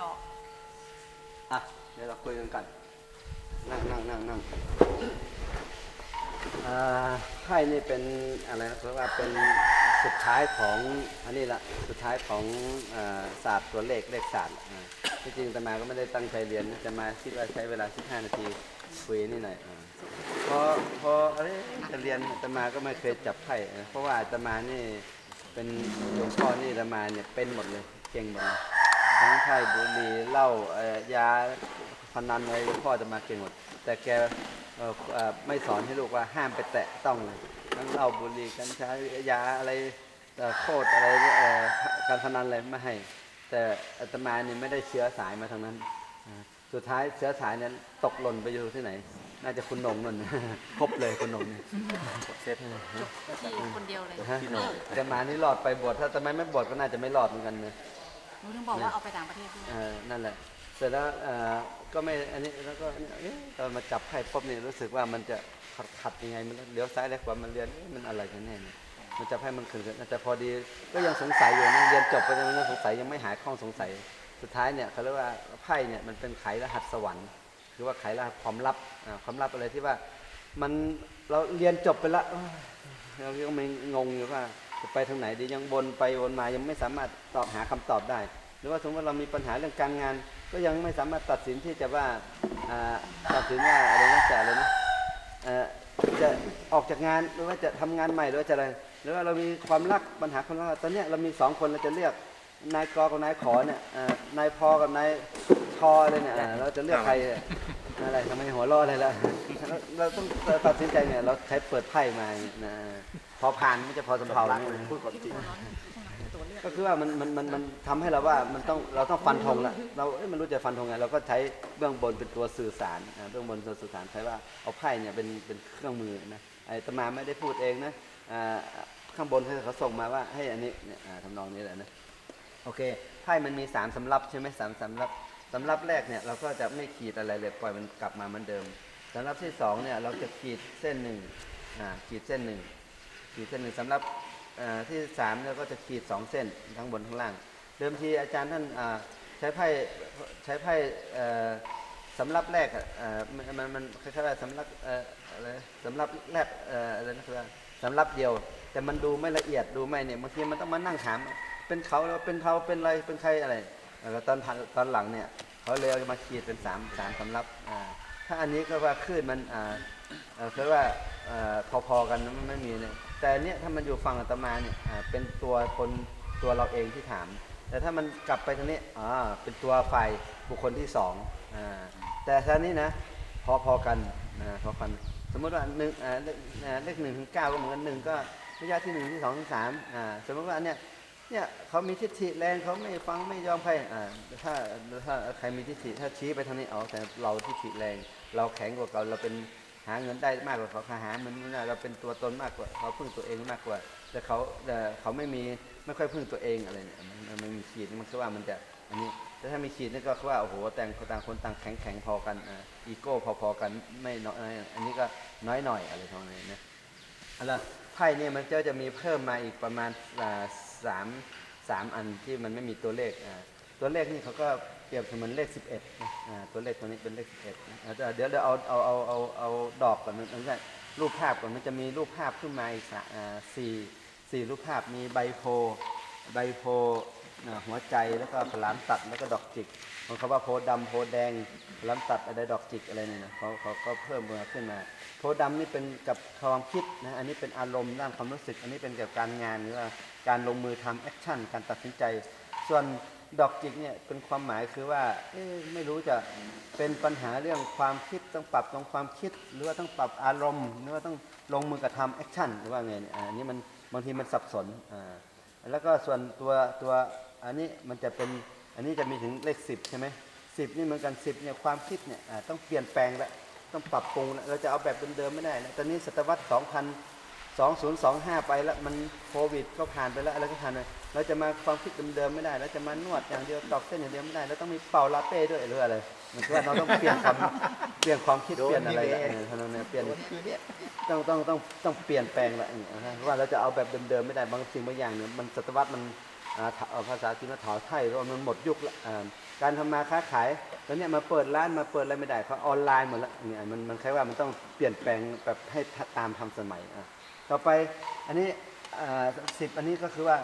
ดอก อะ เดี๋ยวเราคุยกันกันนั่งนั่งนั่งนั่งอ่าไพ่นี่เป็นอะไรนะเพราะว่าเป็นสุดท้ายของอันนี้ละสุดท้ายของอ่าศาสตร์ตัวเลขเลขศาสตร์อ่าที่จริงแต่มาก็ไม่ได้ตั้งใจเรียนนะจะมาคิดว่าใช้เวลา 15 นาทีคุยนี่หน่อยอ่าพอพออะไรจะเรียนแต่มาก็ไม่เคยจับไพ่นะเพราะว่าอาตมานี่เป็นหลวงพ่อนี่อาตมาเนี่ยเป็นหมดเลยเก่งหมดเลย ทั้งไพ่บุหรี่เหล้าเอ่อยาพนันอะไรหลวงพ่อจะมาเก่งหมด แต่แกเอ่อเอ่อไม่สอนให้ลูกว่าห้ามไปแตะต้องเลยทั้งเหล้าบุหรี่กัญชายาอะไรเอ่อโคตรอะไรเนี่ยเอ่อการพนันอะไรไม่ให้ แต่อาตมานี่ไม่ได้เชื้อสายมาทางนั้นอ่าสุดท้ายเชื้อสายนั้นตกหล่นไปอยู่ที่ไหน น่าจะคุณหนงนั่น ครบเลยคุณหนงนี่เซต ที่คนเดียวเลยฮะอาตมานี่รอดไปบวชถ้าอาตมาไม่บวชก็น่าจะไม่รอดเหมือนกันนะ หนูถึงบอกว่าเอาไปต่างประเทศด้วยเอ่อนั่นแหละ เสร็จแล้วเอ่อก็ไม่อันนี้แล้วก็เอ๊ะตอนมาจับไพ่ปุ๊บนี่รู้สึกว่ามันจะขัดขัดยังไงมันเลี้ยวซ้ายเลี้ยวขวามันเรียนเอ๊ะมันอะไรกันแน่เนี่ยมันจับไพ่มันขึ้นกันแต่พอดีก็ยังสงสัยอยู่นะเรียนจบไปยังสงสัยยังไม่หายข้องสงสัย สุดท้ายเนี่ยเขาเรียกว่าไพ่เนี่ยมันเป็นไขรหัสสวรรค์ คือว่าไขรหัสความลับอ่าความลับอะไรที่ว่ามันเราเรียนจบไปแล้วเอ้ยเรายังไม่งงอยู่ว่าจะไปทางไหนดียังวนไปวนมายังไม่สามารถตอบหาคำตอบได้ หรือว่าสมมติว่าเรามีปัญหาเรื่องการงาน ก็ยังไม่สามารถตัดสินที่จะว่าอ่าตัดสินว่าอะไรนะจะอะไรนะเอ่อจะออกจากงานหรือว่าจะทำงานใหม่หรือว่าจะอะไรหรือว่าเรามีความรักปัญหาความรักตอนเนี้ยเรามีสองคนเราจะเลือกนายกอกับนายขอเนี่ยเอ่อนายพอกับนายชอเลยเนี่ยอ่าเราจะเลือกใครเนี่ยอะไรทำไมหัวเร้ออะไรล่ะเราเราต้องตัดสินใจเนี่ยเราใช้เปิดไพ่มาเนี่ยนะพอผ่านไม่จะพอสำเภาเนี่ยพูดความจริง ก็คือว่ามันมันมันมันทำให้เราว่ามันต้องเราต้องฟันธงแล้วเราเอ้ยมันรู้จะฟันธงไงเราก็ใช้เบื้องบนเป็นตัวสื่อสารเบื้องบนตัวสื่อสารใช้ว่าเอาไพ่เนี่ยเป็นเป็นเครื่องมือนะไอ้ตมาไม่ได้พูดเองนะอ่าข้างบนเขาส่งมาว่าให้อันนี้เนี่ยอ่าทำนองนี้แหละนะโอเคไพ่มันมีสามสำรับใช่ไหมสามสำรับสำรับแรกเนี่ยเราก็จะไม่ขีดอะไรเลยปล่อยมันกลับมาเหมือนเดิมสำรับที่สองเนี่ยเราจะขีดเส้นหนึ่งอ่าขีดเส้นหนึ่งขีดเส้นหนึ่งสำรับ ที่สามเนี่ยก็จะขีดสองเส้นทั้งบนทั้งล่าง เดิมทีอาจารย์ท่านใช้ไพ่ใช้ไพ่สำรับแรกมันมันคล้ายๆว่สำรับอะไรสำรับแรกอะไรนะคือว่าสำรับเดียว แต่มันดูไม่ละเอียดดูไม่เนี่ยบางทีมันต้องมานั่งถามเป็นเขาเป็นเขาเป็นอะไรเป็นใครอะไรตอนตอนหลังเนี่ยเขาเลยเอามาขีดเป็นสามสามสำรับถ้าอันนี้ก็ว่าคลื่นมันอ่าเออคือว่าพอๆกันนะมันไม่มีเนี่ย แต่เนี้ยถ้ามันอยู่ฝั่งอาตมาเนี่ยอ่าเป็นตัวคนตัวเราเองที่ถาม แต่ถ้ามันกลับไปทางนี้อ่าเป็นตัวฝ่ายบุคคลที่สองอ่าแต่ท่านี้นะพอๆกันอ่าพอกันสมมติว่าหนึ่งอ่าเลขอ่าเลขหนึ่งถึงเก้าก็เหมือนกันหนึ่งก็ระยะที่หนึ่งที่สองที่สามอ่าสมมติว่าอันเนี้ยเนี่ยเขามีทิฏฐิแรงเขาไม่ฟังไม่ยอมใครอ่าถ้าถ้าใครมีทิฏฐิถ้าชี้ไปทางนี้เอาแต่เราทิฏฐิแรง เราแข็งกว่าเขาเราเป็น หาเงินได้มากกว่าเขาขาหามันไม่ได้เราเป็นตัวตนมากกว่าเขาพึ่งตัวเองมากกว่า แต่เขาแต่เขาไม่มีไม่ค่อยพึ่งตัวเองอะไรเนี่ยมันมันไม่มีขีดมันคือว่ามันจะอันนี้แต่ถ้ามีขีดนี่ก็คือว่าโอ้โหแต่งต่างคนต่างแข็งแข็งพอกันอีโก้พอๆกันไม่น้อยอันนี้ก็น้อยหน่อยอะไรทำนองนี้นะแล้วไพ่เนี่ยมันก็จะมีเพิ่มมาอีกประมาณสามสามอันที่มันไม่มีตัวเลขตัวเลขนี่เขาก็ รียบเสมือนเลข11นะอ่าตัวเลขตัวนี้เป็นเลข11นะอ่าเดี๋ยวเดี๋ยวเอาเอาเอาเอาเอาดอกก่อนม่ใช่รูปภาพก่อนมันจะมีรูปภาพขึ้นมาอีกนะสี่สี่รูปภาพมีใบโพใบโพหัวใจแล้วก็ผลามตัดแล้วก็ดอกจิกของเขาว่าโพธิ์ดำโพแดงผลามตัดอะไรดอกจิกอะไรเนี่ยนะเขาเขาก็เพิ่มมาขึ้นมา โพธิ์ดำนี่เป็นกับความคิดนะอันนี้เป็นอารมณ์ด้านความรู้สึก อันนี้เป็นเกี่ยวกับการงานหรือว่าการลงมือทำแอคชั่นการตัดสินใจ ส่วน ดอกจิกเนี่ยเป็นความหมายคือว่าเอ๊ะไม่รู้จะเป็นปัญหาเรื่องความคิดต้องปรับตรงความคิด หรือว่าต้องปรับอารมณ์ หรือว่าต้องลงมือกระทำแอคชั่นหรือว่าไงเนี่ยอ่าอันนี้มันบางทีมันสับสนอ่าแล้วก็ส่วนตัวตัวอันนี้มันจะเป็นอันนี้จะมีถึงเลขสิบใช่ไหมสิบนี่เหมือนกันสิบเนี่ยความคิดเนี่ยอ่าต้องเปลี่ยนแปลงแล้วต้องปรับปรุงแล้วเราจะเอาแบบเดิมๆไม่ได้แล้วตอนนี้ศตวรรษ2000 2025ไปแล้วมันโควิดก็ผ่านไปแล้วอะไรก็ผ่านไป เราจะมาความคิดเดิมๆไม่ได้ เราจะมานวดอย่างเดียวตอกเส้นอย่างเดียวไม่ได้ เราต้องมีเป่าลาเป้ด้วยหรืออะไรมันคือว่าเราต้องเปลี่ยนความเปลี่ยนความคิดเปลี่ยนอะไรละเออทำนองนี้เปลี่ยนคือเนี่ยต้องต้องต้องต้องเปลี่ยนแปลงละอืมนะเพราะว่าเราจะเอาแบบเดิมๆไม่ได้บางสิ่งบางอย่างเนี่ยมันศตวรรษมันอ่าถาเอาภาษาจีนว่าถอไทยเพราะว่ามันหมดยุคละอ่าการทำมาค้าขายตอนเนี้ยมาเปิดร้านมาเปิดอะไรไม่ได้เขาออนไลน์หมดแล้วเนี่ยมันมันแค่ว่ามันต้องเปลี่ยนแปลงแบบให้ตามทันสมัยอะต่อไปอันนี้สิบอันนี้ก็คือว่า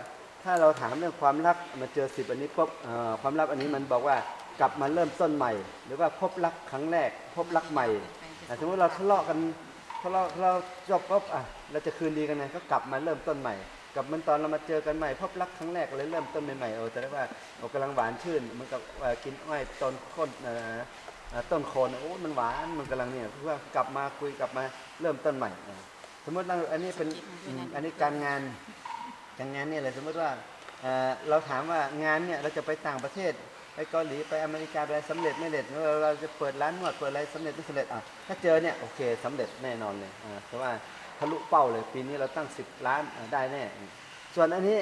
ถ้าเราถามเรื่องความรักมาเจอสิบอันนี้ปุ๊บความรักอันนี้มันบอกว่ากลับมาเริ่มต้นใหม่ หรือว่าพบรักครั้งแรก พบรักใหม่อ่สมมติเราทะเลาะกันทะเลาะเราจบปุ๊บอะเราจะคืนดีกันไงก็กลับมาเริ่มต้นใหม่กับมันตอนเรามาเจอกันใหม่พบรักครั้งแรกเลยเริ่มต้นใหม่ๆโอ้จะได้ว่าโอ้กำลังหวานชื่นมันกับกินอ้อยต้นข้นต้นโคนโอ้มันหวานมันกำลังเนี่ยคือว่ากลับมาคุยกลับมาเริ่มต้นใหม่ สมมติเราอันนี้เป็นอันนี้การงาน การงานเนี่ยเลยสมมติว่าเเราถามว่างานเนี่ยเราจะไปต่างประเทศไปเกาหลีไปอเมริกาไปอะไรสำเร็จไม่เร็จเราเราจะเปิดร้านนวดเปิดอะไรสำเร็จไม่สำเร็จอะถ้าเจอเนี่ยโอเคสำเร็จแน่นอนเลยอ่าเพราะว่าทะลุเป้าเลยปีนี้เราตั้ง 10 ล้านได้แน่ ส่วนอันนี้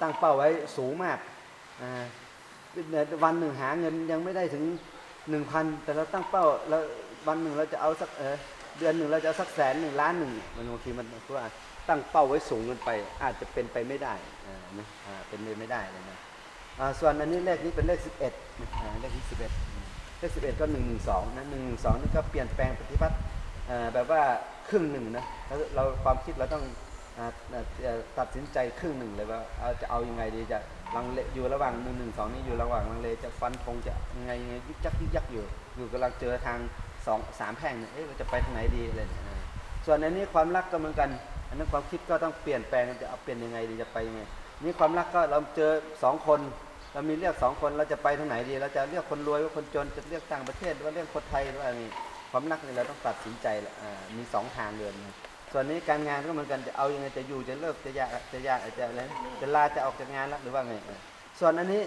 ตั้งเป้าไว้สูงมากวันหนึ่งหาเงินยังไม่ได้ถึงหนึ่งพันแต่เราตั้งเป้าแล้ววันหนึ่งเราจะเอาสักเเดือนหนึ่งเราจะเอาสักแสนหนึ่งล้านหนึ่งมันบางทีมันคือว่า ตั้งเป้าไว้สูงเกินไป อาจจะเป็นไปไม่ได้อ่านะเป็นไปไม่ได้เลยนะอ่าส่วนอันนี้เลขนี้เป็นเลขสิบเอ็ดเลขที่สิบเอ็ดเลขสิบเอ็ดก็หนึ่งหนึ่งสองนะหนึ่งหนึ่งสองนี่ก็เปลี่ยนแปลงปฏิบัติอ่แบบว่าครึ่งหนึ่งนะแล้วเราความคิดเราต้องตัดสินใจครึ่งหนึ่งเลยว่าเอาจะเอายังไงดีจะลังเลอยู่ระหว่างหนึ่งหนึ่งสองนี่อยู่ระหว่างลังเลจะฟันคงจะยังไงยังไงยึกยักยึกยักอยู่ อยู่กำลังเจอทางสองสามแพ่งเนี่ยเอ๊ะเราจะไปทางไหนดีอะไรเนี่ยส่วนอันนี้ความรักก็เหมือนกัน อันนั้นความคิดก็ต้องเปลี่ยนแปลงจะเอาเปลี่ยนยังไงดีจะไปยังไงนี่ความรักก็เราเจอสองคน เรามีเลือกสองคนเราจะไปทางไหนดี เราจะเลือกคนรวยหรือคนจนจะเลือกต่างประเทศหรือว่าเลือกคนไทยหรือว่าอะไรนี่ความรักนี่เราต้องตัดสินใจละอ่ามีสองทางเดินส่วนนี้การงานก็เหมือนกันจะเอายังไงจะอยู่จะเลิกจะยากจะยากจะอะไรนจะลาจะออกจากงานแล้วหรือว่าไงส่วนอันนี้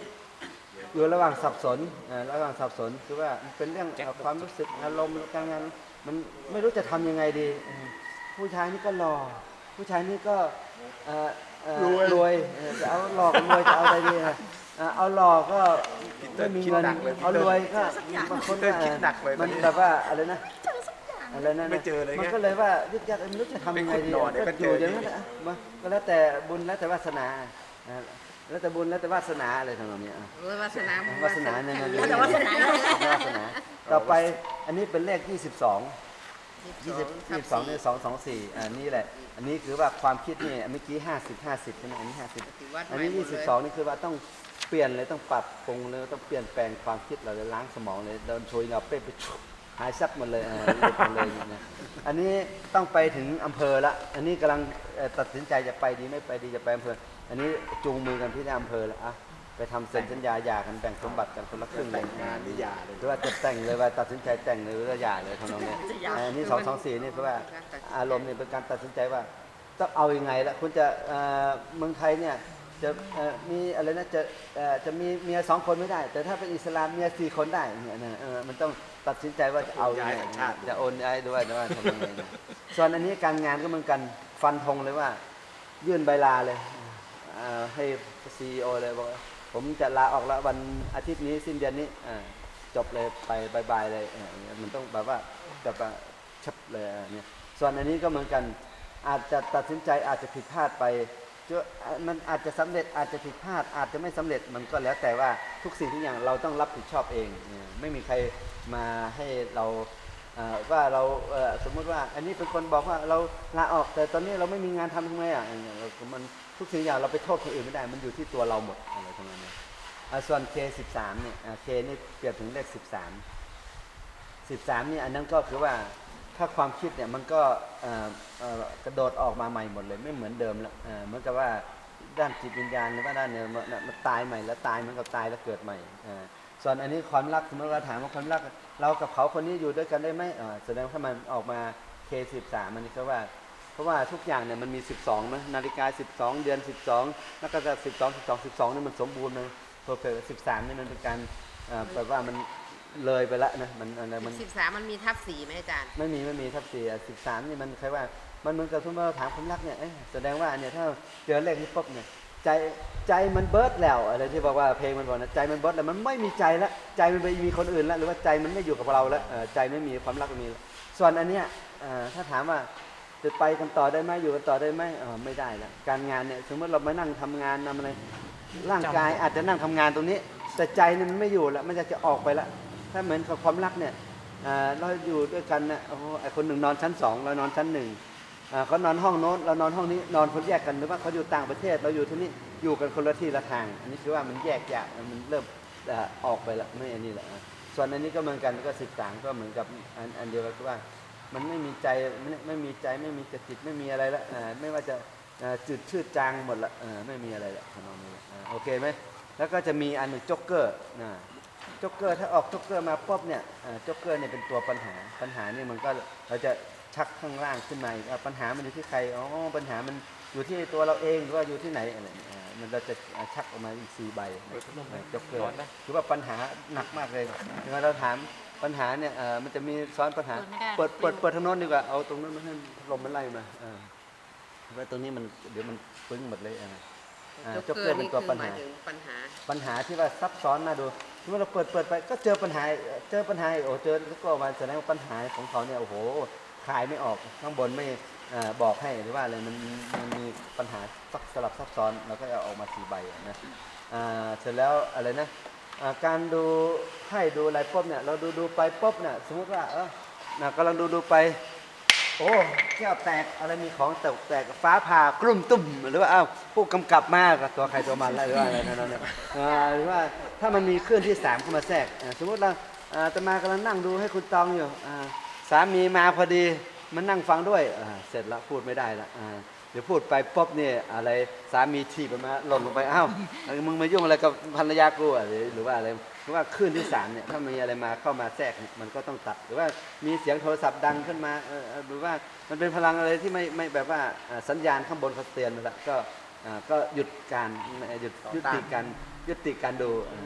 อยู่ระหว่างสับสนเอ่ระหว่างสับสนคือว่ามันเป็นเรื่องความรู้สึกอารมณ์การงานมันไม่รู้จะทำยังไงดี ผู้ชายนี่ก็หล่อ ผู้ชายนี่ก็เอ่อเอ่อรวยเออจะเอาหล่อกับรวยจะเอาอะไรดีเออเอ่อเอาหล่อก็ไม่มีเงินเอารวยก็บางคนก็เอ่อมันแบบว่าอะไรนะอะไรนั่นไม่เจอเลยมันไงก็เลยว่ายึดยัดไม่รู้จะทำยังไงดีไปขุดหน่อเดี๋ยวก็ก็เจอยู่ออย่างนั้นแหละมาก็แล้วแต่บุญแล้วแต่วาสนาอ่าแล้วแต่บุญแล้วแต่วาสนาอะไรทำนองเนี้ยอะเออวาสนาบุญวาสนาเนี่ยนะแต่วาสนา วาสนา ต่อไปอันนี้เป็นเลข 22 20 22เนี่ย2 2 4อันนี้แหละ อันนี้คือว่าความคิดนี่เมื่อกี้50 50ใช่ไหมอันนี้50อันนี้22นี่คือว่าต้องเปลี่ยนเลยต้องปรับปรุงเลยต้องเปลี่ยนแปลงความคิดเราเลยล้างสมองเลยโดนโชยเงาเป๊ะไปชุบหายซับหมดเลยอ่าเละหมดเลยนะอันนี้ต้องไปถึงอำเภอละ อันนี้กำลังเอ่อตัดสินใจจะไปดีไม่ไปดีจะไปอำเภอ อันนี้จูงมือกันที่อำเภอละอะ ไปทำเซ็นสัญญาหย่ากันแบ่งสมบัติกันคนละครึ่งเลแต่ยงงานนี่หย่าเลยหรือว่าจะแต่งเลยว่าตัดสินใจแต่งเลยหรือว่าหย่าเลยทำนองเนี้ยอันนี้สองสองสี่นี่คือว่าอารมณ์เนี่ยเป็นการตัดสินใจว่าต้องเอายังไงละคุณจะเอ่อเมืองไทยเนี่ยจะเอ่อมีอะไรนะจะเอ่อจะมีเมียสองคนไม่ได้ แต่ถ้าเป็นอิสลามเมียสี่คนได้เนี่ยนะเออมันต้องตัดสินใจว่าจะเอายังไงจะโอนย้ายด้วยหรือว่าทำยังไงนะส่วนอันนี้การงานก็เหมือนกันฟันธงเลยว่า ยื่นใบลาเลยเอ่อให้ซีโอเลยบอกว่า ผมจะลาออกแล้ววันอาทิตย์นี้สิ้นเดือนนี้อ่าจบเลยไปบายบายเลยเออมันต้องแบบว่าแบบชับเลยเนี่ยส่วนอันนี้ก็เหมือนกัน อาจจะตัดสินใจอาจจะผิดพลาดไปมันอาจจะสำเร็จอาจจะผิดพลาด อาจจะไม่สำเร็จมันก็แล้วแต่ว่าทุกสิ่งทุกอย่างเราต้องรับผิดชอบเอง ไม่มีใครมาให้เรา ว่าเราสมมุติว่า อันนี้เป็นคนบอกว่าเราลาออก แต่ตอนนี้เราไม่มีงานทำทำไงอะอย่างเงี้ยเรามันทุกสิ่งอย่างเราไปโทษคนอื่นไม่ได้ มันอยู่ที่ตัวเราหมดอะไรทั้งนั้นเนี่ยส่วน K13 เนี่ย K นี่เปรียบถึงเลข 13 13เนี่ยอันนั้นก็คือว่าถ้าความคิดเนี่ยมันก็กระโดดออกมาใหม่หมดเลย ไม่เหมือนเดิมแล้วเหมือนกับว่าด้านจิตวิญญาณหรือว่าด้านเนี่ยมันตายใหม่แล้วตายเหมันกับตายแล้วเกิดใหม่ส่วนอันนี้ความรักสมมติเราถามว่าความรัก เรากับเขาคนนี้อยู่ด้วยกันได้ไหมอ่าแสดงว่ามันออกมา K13 มันนี่ก็ว่า เพราะว่าทุกอย่างเนี่ยมันมี 12นะนาฬิกา 12 เดือน 12แล้วก็จะ12 12 12นี่มันสมบูรณ์นะเพอเพอ13นี่มันเป็นการเอ่อแบบว่ามันเลยไปละนะมันอะไรมันสิบสามมันมีทับสีไหมอาจารย์ไม่มีไม่มีทับสี่สิบสามนี่มันใครว่ามันเหมือนกับทุกเมื่อเราถามความรักเนี่ยเอ๊ะแสดงว่าเนี่ยถ้าเจอเลขนี้ปุ๊บเนี่ย ใจใจมันเบิร์ดแล้วอะไรที่บอกว่าเพลงมันบอกนะใจมันเบิร์ดแล้วมันไม่มีใจแล้วใจมันไปมีคนอื่นแล้วหรือว่าใจมันไม่อยู่กับเราแล้วเออใจไม่มีความรักไม่มีแล้วส่วนอันเนี้ยเอ่อถ้าถามว่าจะไปกันต่อได้ไหมอยู่กันต่อได้ไหมเออไม่ได้แล้วการงานเนี่ยสมมติเรามานั่งทำงานทำอะไรร่างกายอาจจะนั่งทำงานตรงนี้ แต่ใจเนี่ยมันไม่อยู่แล้วมันจะจะออกไปละถ้าเหมือนกับความรักเนี่ยอ่าเราอยู่ด้วยกันนะโอ้โหไอคนหนึ่งนอนชั้นสองเรานอนชั้นหนึ่งอ่า เขานอนห้องโน้นเรานอนห้องนี้นอนคนแยกกันหรือว่าเขาอยู่ต่างประเทศเราอยู่ที่นี่อยู่กันคนละที่ละทาง อันนี้คือว่ามันแยกแยะมันเริ่มออกไปละไม่อันนี้ละอะส่วนอันนี้ก็เหมือนกันก็สิบสามก็เหมือนกับอันอันเดียวกันคือว่า มันไม่มีใจไม่ไม่มีใจไม่มีจิตไม่มีอะไรละไม่ว่าจะจืดชืดจางหมดละไม่มีอะไรละนองนี้โอเคไหมแล้วก็จะมีอันหนึ่งจ็อกเกอร์นะจ็อกเกอร์ถ้าออกจ็อกเกอร์มาปุ๊บเนี่ยจ็อกเกอร์เนี่ยเป็นตัวปัญหาปัญหานี่มันก็เราจะ ชักข้างล่างขึ้นมาอีกอ่าปัญหามันอยู่ที่ใครอ๋อปัญหามันอยู่ที่ตัวเราเองหรือว่าอยู่ที่ไหนอะไรเนี่ยอ่ามันเราจะอ่าชักออกมาอีกสี่ใบจ็อกเกอร์คือว่าปัญหาหนักมากเลยเวลาเราถามปัญหาเนี่ยเอ่อมันจะมีซ้อนปัญหาเปิดไม่ได้เปิดเปิดเปิดทางโน้นดีกว่าเอาตรงนั้นมาให้ลมมันไล่มาเออเพราะว่าตรงนี้มันเดี๋ยวมันปึ้งหมดเลยอะอ่าจ็จ็อกเกอร์เป็นตัวปัญหมาหายถึงปัญหาปัญหาที่ว่าซับซ้อนน่าดูเมื่อเราเปิดเปิดไปก็เจอปัญหา เจอปัญหาอีกโอ้เจอแล้วก็มาแสดงว่าปัญหาของเขาเนี่ยโอ้โห ขายไม่ออกข้างบนไม่บอกให้หรือว่าอะไรมันมันมีปัญหาซับสลับซับซ้อนเราก็เอาออกมาสี่ใบนะเสร็จแล้วอะไรนะการดูให้ดูอะไรปุ๊บเนี่ยเราดูดูไปปุ๊บเนี่ยสมมติว่าเออกำลังดูดูไป โอ้แก้วแตกอะไรมีของแตกแตกฟ้าผ่ากลุ่มตุ่มหรือว่าอ้าวผู้กำกับมากตัวใครตัวมันแล้วหรือว่าอะไรนั่นเนี่ยหรือว่าถ้ามันมีเคลื่อนที่สามเข้ามาแทรกสมมติเราอ่าตมากำลังนั่งดูให้คุณตองอยู่อ่า สามีมาพอดีมันนั่งฟังด้วยอ่าเสร็จแล้วพูดไม่ได้ละอ่าเดี๋ยวพูดไปป๊บเนี่ยอะไรสามีทีบออกมาหล่นลงไปอ้าวมึงมายุ่งอะไรกับภรรยากูอะหรือหรือว่าอะไรหรือว่าคลื่นที่สามเนี่ยถ้ามีอะไรมาเข้ามาแทรกเนี่ยมันก็ต้องตัด หรือว่ามีเสียงโทรศัพท์ดังขึ้นมาเออเออหรือว่ามันเป็นพลังอะไรที่ไม่ไม่แบบว่าอ่าสัญญาณข้างบนเขาเตือนมาแล้วก็อ่าก็หยุดการหยุดยุติการยุติการดูอ่า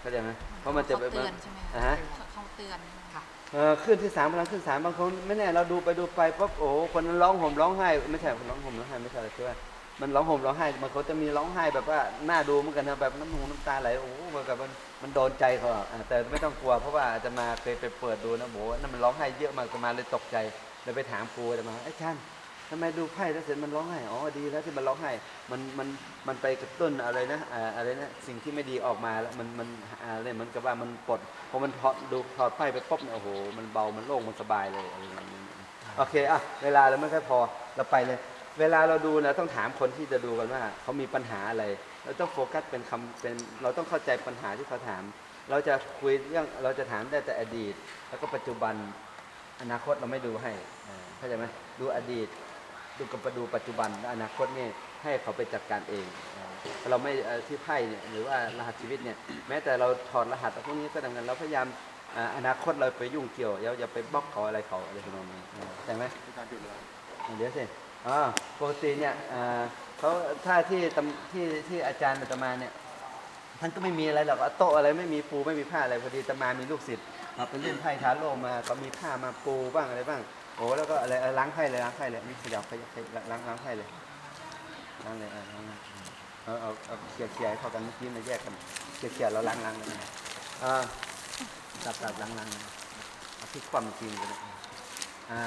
เข้าใจไหมเพราะมันจะเขาแบบเตือนใช่ไหมอ่าคะฮะเขาเตือนค่ะ เออขึ้นที่สามพลังขึ้นสามบางคนไม่แน่เราดูไปดูไปปุ๊บโอ้คนนั้นร้องห่มร้องไห้ไม่ใช่คนร้องห่มร้องไห้ไม่ใช่คือว่ามันร้องห่มร้องไห้บางคนจะมีร้องไห้แบบว่าหน้าดูเหมือนกันนะแบบน้ำหูน้ำตาไหลโอ้โหมันแบบมันมันโดนใจเขาแต่ไม่ต้องกลัวเพราะว่าจะมาเคยไปเปิดดูนะโหนั่นมันร้องไห้เยอะมากอาตมาเลยตกใจเลยไปถามครูจะมาไอ้ยท่าน ทำไมดูไพ่แล้วเสร็จมันร้องไห้อ๋อดีแล้วที่มันร้องไห้มันมันมันไปกระตุ้นอะไรนะอ่าอะไรนะสิ่งที่ไม่ดีออกมาแล้วมันมันอะไรเหมือนกับว่ามันปลดพอมันถอดดูถอดไพ่ไปปุ๊บเนี่ยโอ้โหมันเบามันโล่งมันสบายเลยอะไรอย่างนี้โอเคอะเวลาเราไม่ค่อยพอเราไปเลย เวลาเราดูนะต้องถามคนที่จะดูกันว่าเขามีปัญหาอะไรเราต้องโฟกัสเป็นคำเป็นเราต้องเข้าใจปัญหาที่เขาถาม เราจะคุยเรื่องเราจะถามได้แต่อดีต แล้วก็ปัจจุบันอนาคตเราไม่ดูให้เข้าใจไหมดูอดีต ดูกับดูปัจจุบันและอนาคตนี่ให้เขาไปจัดการเองอ่าเราไม่เอ่อที่ไพ่เนี่ยหรือว่ารหัสชีวิตเนี่ยแม้แต่เราถอดรหัสพวกนี้ก็ดังกันเราพยายามอ่าอนาคตเราไปยุ่งเกี่ยวอย่าอย่าไปบล็อกเขาอะไรเขาอะไรทำนองนี้อ่าใช่ไหมเดี๋ยวสิอ๋อปกติเนี่ยอ่าเขาถ้าที่ตำที่ที่อาจารย์อาตมาเนี่ยท่านก็ไม่มีอะไรหรอกเอาโต๊ะอะไรไม่มีปูไม่มีผ้าอะไรพอดีอาตมามีลูกศิษย์เอาไปเล่นไพ่ทาโร่มาก็มีผ้ามาปูบ้างอะไรบ้าง โอ้แล้วก็อะไรล้างไพ่เลยล้างไพ่เลยนี่ขยับขยับล้างล้างไพ่เลยล้างเลยเออล้างเลยเอาเอาเอาเขี่ยเขี่ยให้เข้ากันเมื่อกี้มาแยกกันเขี่ยเขี่ยแล้วล้างล้างเลยอ่าตัดตัดล้างล้างเอาที่ความจริงกันเลยอ่า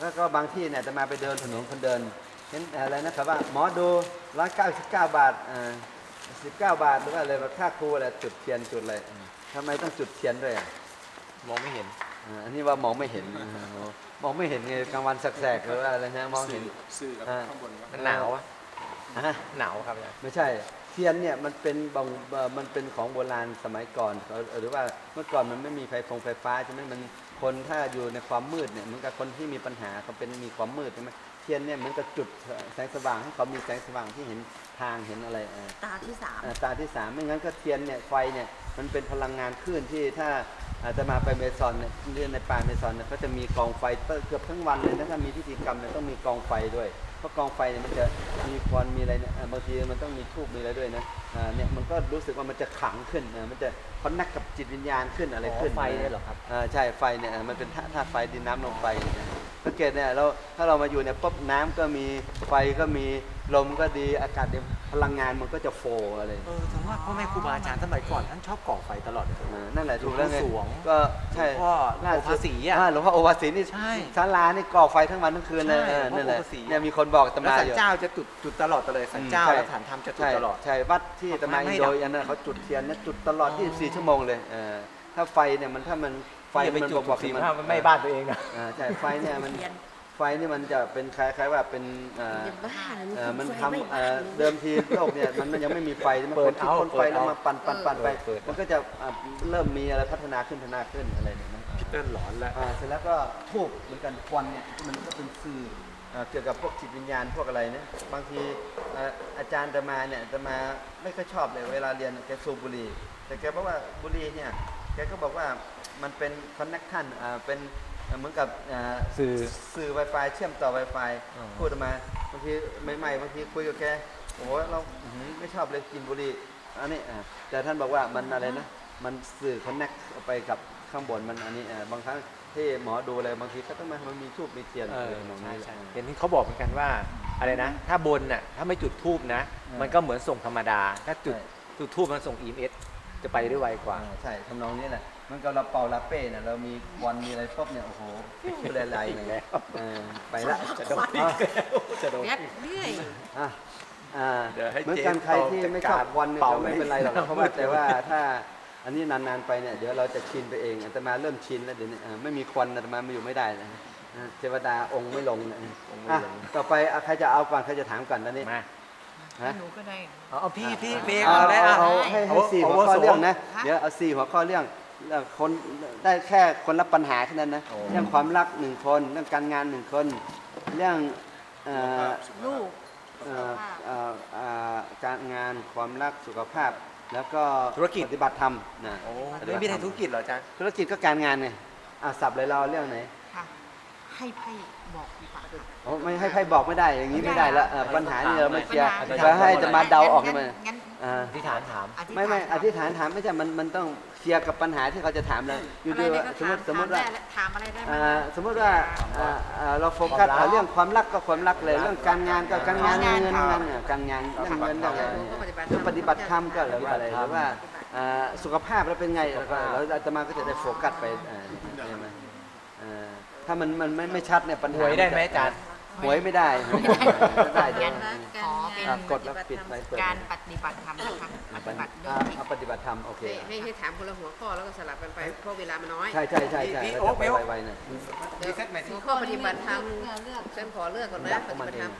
แล้วก็บางที่เนี่ยอาตมาไปเดินถนนคนเดินเห็นอะไรนะครับว่าหมอดูร้อยเก้าสิบเก้าบาทอ่าสิบเก้าบาทหรือว่าอะไรแบบค่าครูอะไรจุดเทียนจุดอะไรทำไมต้องจุดเทียนด้วยอะมองไม่เห็น อ่าอันนี้ว่ามองไม่เห็นอ่ามองไม่เห็นไงกลางวันแสกๆหรือว่าอะไรนะมองเห็นสื่อกับอ่าข้างบนว่ามันหนาวอะฮะหนาวครับอาจารย์ไม่ใช่ เทียนเนี่ยมันเป็นบางเอ่อมันเป็นของโบราณสมัยก่อนเขาหรือว่าเมื่อก่อนมันไม่มีไฟฟงไฟฟ้าใช่ไหมมันคนถ้าอยู่ในความมืดเนี่ยเหมือนกับคนที่มีปัญหาเขาเป็นมีความมืดใช่ไหมเทียนเนี่ยเหมือนกับจุดแสงสว่างให้เขามีแสงสว่างที่เห็นทางเห็นอะไรอ่าตาที่สามอ่าตาที่สามไม่งั้นก็เทียนเนี่ยไฟเนี่ยมันเป็นพลังงานคลื่นที่ถ้า อาจจะมาไปเมซอนเนี่ยเรียนในป่าเมซอนเนี่ยก็จะมีกองไฟเกือบทั้งวันเลยนะถ้ามีพิธีกรรมเนี่ยต้องมีกองไฟด้วย เพราะกองไฟเนี่ยมันจะมีควันมีอะไรเนี่ยอ่าบางทีมันต้องมีทูบมีอะไรด้วยนะอ่าเนี่ยมันก็รู้สึกว่ามันจะขลังขึ้นอ่ามันจะคอนนักกับจิตวิญญาณขึ้นอะไรขึ้นไฟเนี่ยเหรอครับอ่าใช่ไฟเนี่ยอ่ามันเป็นธาตุธาตุไฟดินน้ำลมไฟนะสังเกตเนี่ยเราถ้าเรามาอยู่เนี่ยปุ๊บน้ำก็มีไฟก็มีลมก็ดีอากาศเย็น พลังงานมันก็จะโฟอะไรเออถึงว่าพ่อแม่ครูบาอาจารย์สมัยก่อนท่านชอบก่อไฟตลอดเลย เออนั่นแหละถูกแล้วไงหลวงปู่สวงก็ใช่หลวงพ่อล่สุดโอภาสีอะาหลวงพ่อโอภาสีนี่ใช่ศาลานี่ก่อไฟทั้งวันทั้งคืนเลยใช่เออนั่นแหละหลวงพ่อโอภาสีเนี่ยมีคนบอกอาตแล้วมาสันอยู่ เจ้าจะจุดจุดตลอดเลยสันเจ้าอืมใช่ และฐานธรรมจะจุดใช่ตลอด ใช่วัดที่อาตมาไม่อินโดดับอันนั้นเขาจุดเทียนเนี่ยจุดตลอด24 ชั่วโมงเลยเออถ้าไฟเนี่ยมันถ้ามันไฟอย่าไปมันจุบดอกบอกสี่มันห้ามันไม่บ้านตัวเองนะอ่าใช่ไฟเนี่ยมัน ไฟนี่มันจะเป็นคล้ายๆว่าเป็นเอ่อเป็นบ้าเอ่อมันไฟทำไม่เอ่อบ้าเดิมทีโลกเนี่ยมันมันยังไม่มีไฟใช่ไหมเปิคดนที่เอาคนไฟเปิดแล้วเอามาปั่นปั่นปั่นไปเปิด มันก็จะอะเริ่มมีอะไรพัฒนาขึ้นพัฒนาขึ้นอะไรเนี่ยนะเติ้ลหลอนแล้ว อ่าเสร็จแล้วก็ทูบเหมือนกันควันเนี่ยมันก็เป็นสื่ออ่าเกี่ยวกับพวกจิตวิญญาณพวกอะไรเนี่ยบางทีอ่าอาจารย์จะมาเนี่ยจะมาไม่ค่อยชอบเลยเวลาเรียนแกสูบบุหรี่แต่แกบอกว่าบุหรี่เนี่ยแกก็บอกว่ามันเป็นคอนเนคชันอ่าเป็นอ่า เหมือนกับอ่าสื่อสื่อ Wi-Fi เชื่อมต่อ Wi-Fi อ๋อ พูดออกมาบางทีใหม่ๆบางทีคุยกับแกโอ้โหเราอื้อหือไม่ชอบเลยกินบุหรี่อันนี้อ่าแต่ท่านบอกว่ามันอะไรนะ มันสื่อคอนเน็กไปกับข้างบนมันอันนี้อ่าบางครั้งที่หมอดูอะไรบางทีก็ต้องมามันมีทูบมีเทียนเออะไรอทำนองใช่นี้ใช่อ่าเห็นที่เขาบอกเหมือนกันว่าอะไรนะ ถ้าบนน่ะถ้าไม่จุดทูบนะอ่ามัมันก็เหมือนส่งธรรมดา ถ้าจุดใช่จุดทูบมันส่ง EMS จะไปได้ไวกว่าอ่า ใช่ทำนองนี้แหละเหมันก็เราเป่าลาเป้เนี่ยเรามีควันมีอะไรปุ๊บเนี่ยโอ้โหละลายๆเลยเออไปละจะโดนอีกแล้วจะโดนแวบเรื่อยอะอ่าเดี๋ยวให้เหมือนกันเจ๊ใครที่ไม่ชอบควันเนี่ยเป่าก็ไม่เป็นไรหรอกให้เพราะว่าแต่ว่าถ้าอันนี้นานๆไปเนี่ยเดี๋ยวเราจะชินไปเองอาตมาเริ่มชินแล้วเดี๋ยวนี้อ่าไม่มีควันอาตมามาอยู่ไม่ได้นะอ่าเทวดาองค์ไม่ลงนะองค์ไม่อะลงต่อไปอะใครจะเอาก่อนใครจะถามก่อนตอนนี้มา ฮะหนูก็ได้เอาเอาพี่พี่เบรกเอาเอาแล้วเอาเอาเอาให้เอาให้สี่หัวเอาข้ออาวุโสเรื่องนะ ฮะ เดี๋ยวเอาสี่หัวข้อเรื่องแล้วคนได้แค่คนละปัญหาแค่นั้นนะ โอ้ เรื่องความรักหนึ่งคน เรื่องการงานหนึ่งคน เรื่องเอ่อลูก เอ่อเอ่อเอ่อการงานความรักสุขภาพ แล้วก็ธุรกิจ ปฏิบัติธรรมนะโอ้ปฏิไม่บัติมีธรทารงธุรกิจเหรออาจารย์ธุรกิจก็การงานไงอะสับเลยเราเรื่องไหน ค่ะ ให้ไพ่บอกดีกว่าค่ะ โอ้ไม่ให้ใครบอกไม่ได้อย่างนี้ไม่ได้ละเอ่อปัญหานี่เราไม่เคลียร์ปัญจะให้จะมาเดาออกงั้ได้นไหมงั้นอ่าที่ฐานถามอธิษฐานไม่ไม่อธิษฐานถามไม่ใช่มันมันต้องเคลียร์กับปัญหาที่เขาจะถามเลยอยู่อะไรดีได้ว่าก็สมมถามติสมมติว่าถามได้ถามอะไรได้ไหม อ่าสมมติว่าอ่าอ่าเราโฟกัสความรัก เรื่องความรักก็ความรักเลย เรื่องการงานก็การงานการงานเงินค่ะเงินเนี่ยการงานเรื่องเงินเรื่องอะไรปฏิบัติธรรมเรื่องปฏิบัติธรรมก็หรือว่าอะไรหรือว่าอ่าสุขภาพเราเป็นไงแล้วก็เราอาตมาก็จะได้โฟกัสไปอ่าใช่ไหมอ่าถ้ามันมันไม่ไม่ชัดเนี่ยปัญหหาวยได้ไหมอาจารย์ หวยไม่ได้หวยไม่ได้เดี๋ยวงั้นขอเป็นอะกดแล้วปิดไปเปิด การปฏิบัติธรรมนะคะปฏิบัติด้วอ่ายเอาปฏิบัติธรรมโอเคให้ให้ให้ถามคนละหัวข้อแล้วก็สลับกันไปเพราะเวลามันน้อย ใช่ใช่ใช่ใช่พี่แล้วโอ๊จะคไปเบลไวๆหน่อยเดี๋ยวหัวข้อปฏิบัติธรรมฉันขอเลือกก่อนนะปฏิบัติธรรม